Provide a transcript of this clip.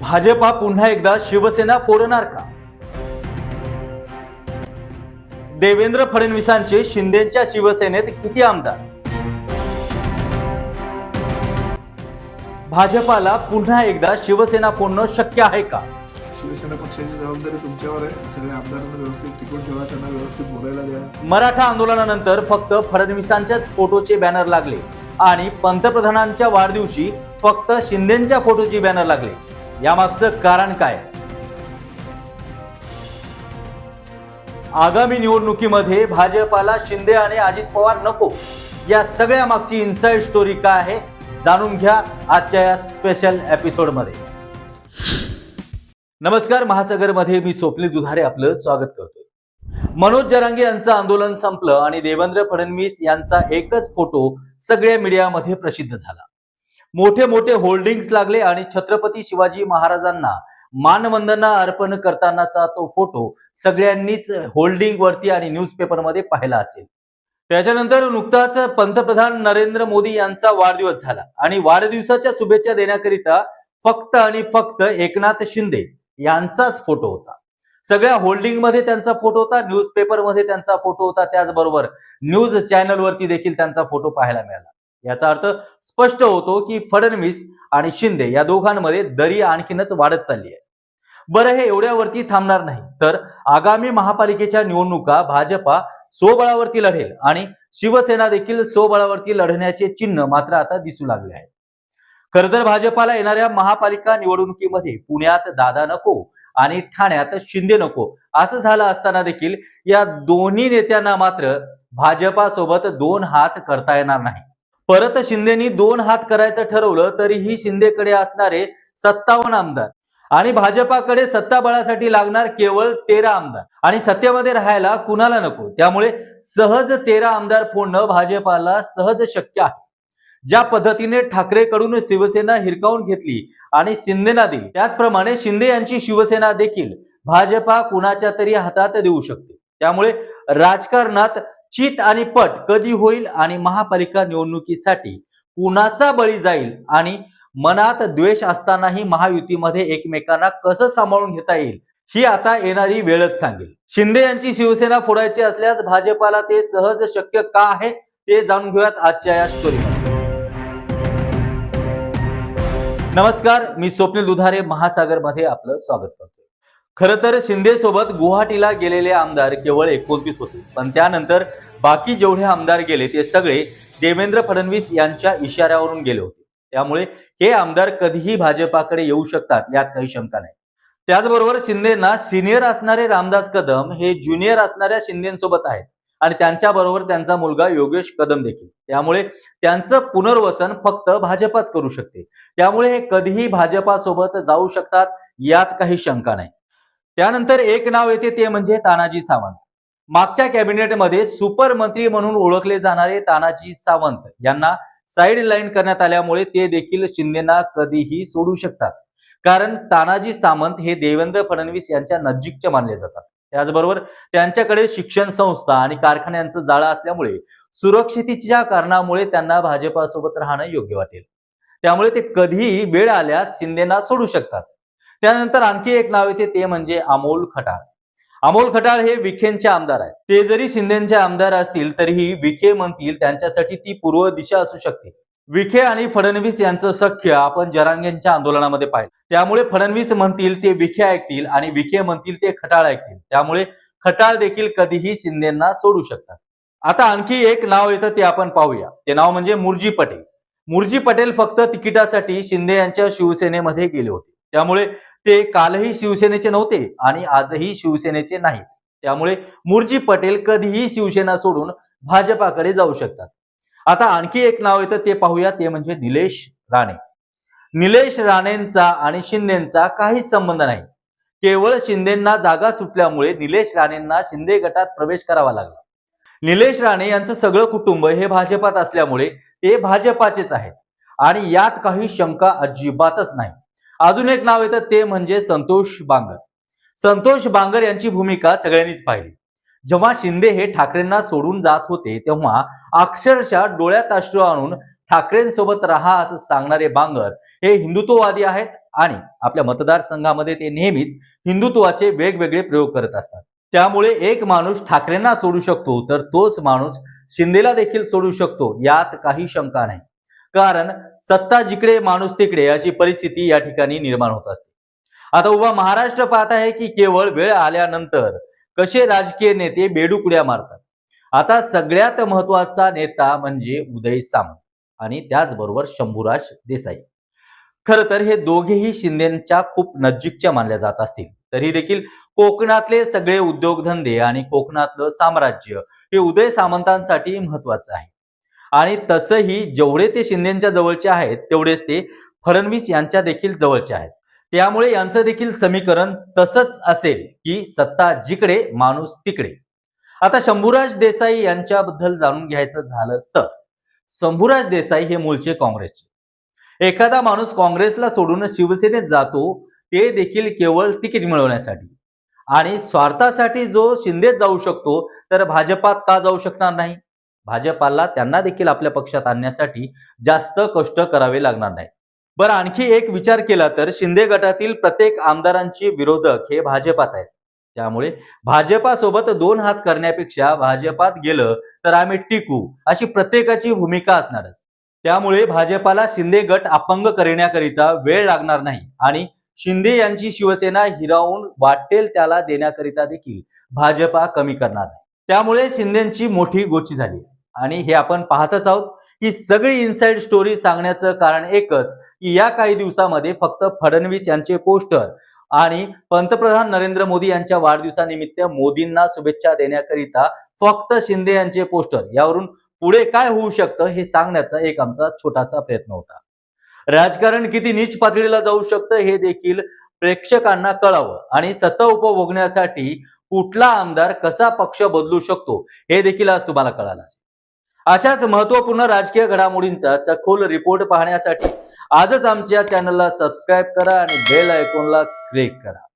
भाजपा पुन्हा एकदा शिवसेना फोडणार का? देवेंद्र फडणवीसांचे शिंदेच्या शिवसेनेत किती आमदार? भाजपाला पुन्हा एकदा शिवसेना फोडणं शक्य आहे का? शिवसेना पक्षाची जबाबदारी तुमच्यावर आहे. सगळ्या आमदारांना व्यवस्थित टिकून ठेवा त्यांना व्यवस्थित बोलायला द्या. मराठा आंदोलनानंतर फक्त फडणवीसांच्याच फोटोचे बॅनर लागले आणि पंतप्रधानांच्या वाढदिवशी फक्त शिंदेच्या फोटोची बॅनर लागले. यामागचं कारण काय? आगामी निवडणुकीमध्ये भाजपाला शिंदे आणि अजित पवार नको. या सगळ्या मागची इन्साइड स्टोरी काय आहे जाणून घ्या आजच्या या स्पेशल एपिसोडमध्ये नमस्कार महासागरमध्ये मी स्वप्नील दुधारे आपलं स्वागत करतोय. मनोज जरांगे यांचं आंदोलन संपलं आणि देवेंद्र फडणवीस यांचा एकच फोटो सगळ्या मीडियामध्ये प्रसिद्ध झाला. मोठे मोठे होल्डिंग्स लागले आणि छत्रपती शिवाजी महाराजांना मानवंदना अर्पण करतानाचा तो फोटो सगळ्यांनीच होल्डिंग वरती आणि न्यूजपेपरमध्ये पाहिला असेल. त्याच्यानंतर नुकताच पंतप्रधान नरेंद्र मोदी यांचा वाढदिवस झाला आणि वाढदिवसाच्या शुभेच्छा देण्याकरिता फक्त आणि फक्त एकनाथ शिंदे यांचाच फोटो होता. सगळ्या होल्डिंगमध्ये त्यांचा फोटो होता न्यूजपेपरमध्ये त्यांचा फोटो होता त्याचबरोबर न्यूज चॅनलवरती देखील त्यांचा फोटो पाहायला मिळाला. याचा अर्थ स्पष्ट होतो की फडणवीस आणि शिंदे या दोघांमध्ये दरी आणखीनच वाढत चालली आहे. बरं हे एवढ्यावरती थांबणार नाही. तर आगामी महापालिकेच्या निवडणुका भाजपा स्वबळावरती लढेल आणि शिवसेना देखील स्वबळावरती लढण्याचे चिन्ह मात्र आता दिसू लागले आहे. खर तर भाजपाला येणाऱ्या महापालिका निवडणुकीमध्ये पुण्यात दादा नको आणि ठाण्यात शिंदे नको असं झालं असताना देखील या दोन्ही नेत्यांना मात्र भाजपासोबत दोन हात करता येणार नाही. परत शिंदेनी दोन हात करायचं ठरवलं तरीही शिंदेकडे असणारे सत्तावन्न आमदार आणि भाजपाकडे सत्ता बळासाठी लागणार केवळ तेरा आमदार. आणि सत्तेमध्ये राहायला कुणाला नको? त्यामुळे सहज तेरा आमदार फोडणं भाजपाला सहज शक्य आहे. ज्या पद्धतीने ठाकरेकडून शिवसेना हिरकावून घेतली आणि शिंदेना दिली त्याचप्रमाणे शिंदे यांची शिवसेना देखील भाजपा कुणाच्या तरी हातात देऊ शकते. त्यामुळे राजकारणात चित आणि पट कधी होईल आणि महापालिका निवडणुकीसाठी कुणाचा बळी जाईल आणि मनात द्वेष असतानाही महायुतीमध्ये एकमेकांना कसं सांभाळून घेता येईल ही आता येणारी वेळच सांगेल. शिंदे यांची शिवसेना फोडायची असल्यास भाजपाला ते सहज शक्य का आहे ते जाणून घेऊयात आजच्या या स्टोरीमध्ये नमस्कार मी स्वप्नील दुधारे महासागरमध्ये आपलं स्वागत करतो. खरं तर शिंदे सोबत गुवाहाटीला गेलेले आमदार केवळ एकोणतीस होते. पण त्यानंतर बाकी जेवढे आमदार गेले ते सगळे देवेंद्र फडणवीस यांच्या इशाऱ्यावरून गेले होते. त्यामुळे हे आमदार कधीही भाजपाकडे येऊ शकतात यात काही शंका नाही. त्याचबरोबर शिंदेना सिनियर असणारे रामदास कदम हे ज्युनियर असणाऱ्या शिंदेसोबत आहेत आणि त्यांच्या बरोबर त्यांचा मुलगा योगेश कदम देखील. त्यामुळे त्यांचं पुनर्वसन फक्त भाजपाच करू शकते. त्यामुळे हे कधीही भाजपासोबत जाऊ शकतात यात काही शंका नाही. त्यानंतर एक नाव येते ते म्हणजे तानाजी सावंत. मागच्या कॅबिनेटमध्ये सुपर मंत्री म्हणून ओळखले जाणारे तानाजी सावंत यांना साईड लाईन करण्यात आल्यामुळे ते देखील शिंदेना कधीही सोडू शकतात. कारण तानाजी सावंत हे देवेंद्र फडणवीस यांच्या नजीकचे मानले जातात. त्याचबरोबर त्यांच्याकडे शिक्षण संस्था आणि कारखान्यांचं जाळं असल्यामुळे सुरक्षितेच्या कारणामुळे त्यांना भाजपासोबत राहणं योग्य वाटेल. त्यामुळे ते कधीही वेळ आल्यास शिंदेना सोडू शकतात. त्यानंतर आणखी एक नाव येते ते म्हणजे अमोल खटाळ. अमोल खटाळ हे विखेंचे आमदार आहेत. ते जरी शिंदेचे आमदार असतील तरीही विखे म्हणतील त्यांच्यासाठी ती पूर्व दिशा असू शकते. विखे आणि फडणवीस यांचं सख्य आपण जरांगेंच्या आंदोलनामध्ये पाहिलं. त्यामुळे फडणवीस म्हणतील ते विखे ऐकतील आणि विखे म्हणतील ते खटाळ ऐकतील. त्यामुळे खटाळ देखील कधीही शिंदेना सोडू शकतात. आता आणखी एक नाव येतं ते आपण पाहूया. ते नाव म्हणजे मुरजी पटेल. मुरजी पटेल फक्त तिकिटासाठी शिंदे यांच्या शिवसेनेमध्ये गेले होते. त्यामुळे ते कालही शिवसेनेचे नव्हते आणि आजही शिवसेनेचे नाहीत. त्यामुळे मुरजी पटेल कधीही शिवसेना सोडून भाजपाकडे जाऊ शकतात. आता आणखी एक नाव येतं ते पाहूया ते म्हणजे निलेश राणे. निलेश राणेंचा आणि शिंदेचा काहीच संबंध नाही. केवळ शिंदेना जागा सुटल्यामुळे निलेश राणेंना शिंदे गटात प्रवेश करावा लागला. निलेश राणे यांचं सगळं कुटुंब हे भाजपात असल्यामुळे ते भाजपाचेच आहेत. आणि यात काही शंका अजिबातच नाही. अजून एक नाव येतं ते म्हणजे संतोष बांगर. संतोष बांगर यांची भूमिका सगळ्यांनीच पाहिली. जेव्हा शिंदे हे ठाकरेंना सोडून जात होते तेव्हा अक्षरशः डोळ्यात अश्रू आणून ठाकरेंसोबत राहा असं सांगणारे बांगर हे हिंदुत्ववादी आहेत आणि आपल्या मतदारसंघामध्ये ते नेहमीच हिंदुत्वाचे वेगवेगळे प्रयोग करत असतात. त्यामुळे एक माणूस ठाकरेंना सोडू शकतो तर तोच माणूस शिंदेला देखील सोडू शकतो यात काही शंका नाही. कारण सत्ता जिकडे माणूस तिकडे अशी परिस्थिती या ठिकाणी निर्माण होत असते. आता उभा महाराष्ट्र पाहत आहे की केवळ वेळ आल्यानंतर कसे राजकीय नेते बेडुकड्या मारतात? आता सगळ्यात महत्त्वाचा नेता म्हणजे उदय सामंत आणि त्याचबरोबर शंभूराज देसाई. खर तर हे दोघेही शिंदेच्या खूप नजीकच्या मानल्या जात असतील. तरी देखील कोकणातले सगळे उद्योगधंदे आणि कोकणातलं साम्राज्य हे उदय सामंतांसाठी महत्वाचं आहे. आणि तसंही जेवढे ते शिंदेच्या जवळचे आहेत तेवढेच ते फडणवीस यांच्या देखील जवळचे आहेत. त्यामुळे यांचं देखील समीकरण तसंच असेल की सत्ता जिकडे माणूस तिकडे. आता शंभूराज देसाई यांच्याबद्दल जाणून घ्यायचं झालंच तर. शंभूराज देसाई हे मूळचे काँग्रेसचे. एखादा माणूस काँग्रेसला सोडून शिवसेनेत जातो ते देखील केवळ तिकीट मिळवण्यासाठी. आणि स्वार्थासाठी जो शिंदेत जाऊ शकतो तर भाजपात का जाऊ शकणार नाही? भाजपाला त्यांना देखील आपल्या पक्षात आणण्यासाठी जास्त कष्ट करावे लागणार नाही बरं आणखी एक विचार केला तर शिंदे गटातील प्रत्येक आमदारांचे विरोधक हे भाजपात आहेत. त्यामुळे भाजपासोबत दोन हात करण्यापेक्षा भाजपात गेलं तर आम्ही टिकू अशी प्रत्येकाची भूमिका असणारच. त्यामुळे भाजपाला शिंदे गट अपंग करण्याकरिता वेळ लागणार नाही आणि शिंदे यांची शिवसेना हिरावून वाटेल त्याला देण्याकरिता देखील भाजपा कमी करणार नाही. त्यामुळे शिंदेची मोठी गोची झाली आणि हे आपण पाहतच आहोत ही सगळी इनसाइड स्टोरी सांगण्याचं कारण एकच की या काही दिवसामध्ये फक्त फडणवीस यांचे पोस्टर आणि पंतप्रधान नरेंद्र मोदी यांच्या वाढदिवसानिमित्त मोदींना शुभेच्छा देण्याकरिता फक्त शिंदे यांचे पोस्टर यावरून पुढे काय होऊ शकतं हे सांगण्याचा एक आमचा छोटासा प्रयत्न होता. राजकारण किती नीच पातळीला जाऊ शकतं हे देखील प्रेक्षकांना कळावं आणि सत्ता उपभोगण्यासाठी कुठला आमदार कसा पक्ष बदलू शकतो हे देखील आज तुम्हाला कळालं असेल. अशाच महत्त्वपूर्ण राजकीय घडामोडींचा सखोल रिपोर्ट पाहण्यासाठी आजच आमच्या चॅनलला सबस्क्राईब करा आणि बेल आयकॉनला क्लिक करा.